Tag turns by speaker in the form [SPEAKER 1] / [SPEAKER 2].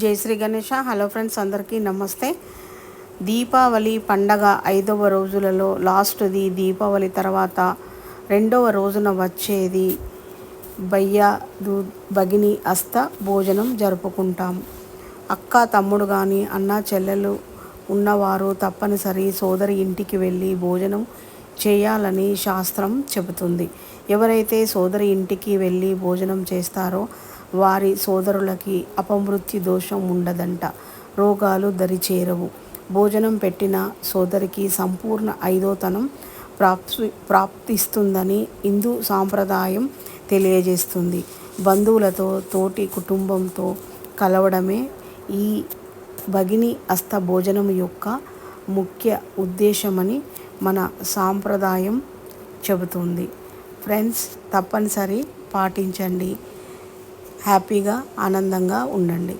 [SPEAKER 1] జై Shri Ganesha. Hello friends అందరికీ నమస్తే. దీపావళి పండగ ఐదవ రోజులలో లాస్ట్ది దీపావళి తర్వాత రెండవ రోజున వచ్చేది బయ్య దూ భగిని అస్త భోజనం జరుపుకుంటాం. అక్క తమ్ముడు కానీ అన్న చెల్లెలు ఉన్నవారు తప్పనిసరి సోదరి ఇంటికి వెళ్ళి భోజనం చేయాలని శాస్త్రం చెబుతుంది. ఎవరైతే సోదరి ఇంటికి వెళ్ళి భోజనం చేస్తారో వారి సోదరులకి అపమృత్యు దోషం ఉండదంట. రోగాలు దరిచేరవు. భోజనం పెట్టిన సోదరికి సంపూర్ణ ఐదోతనం ప్రాప్తి ప్రాప్తిస్తుందని హిందూ సాంప్రదాయం తెలియజేస్తుంది. బంధువులతో తోటి కుటుంబంతో కలవడమే ఈ భగిని అస్త భోజనం యొక్క ముఖ్య ఉద్దేశమని మన సాంప్రదాయం చెబుతుంది. ఫ్రెండ్స్ తప్పనిసరి పాటించండి. హ్యాపీగా ఆనందంగా ఉండండి.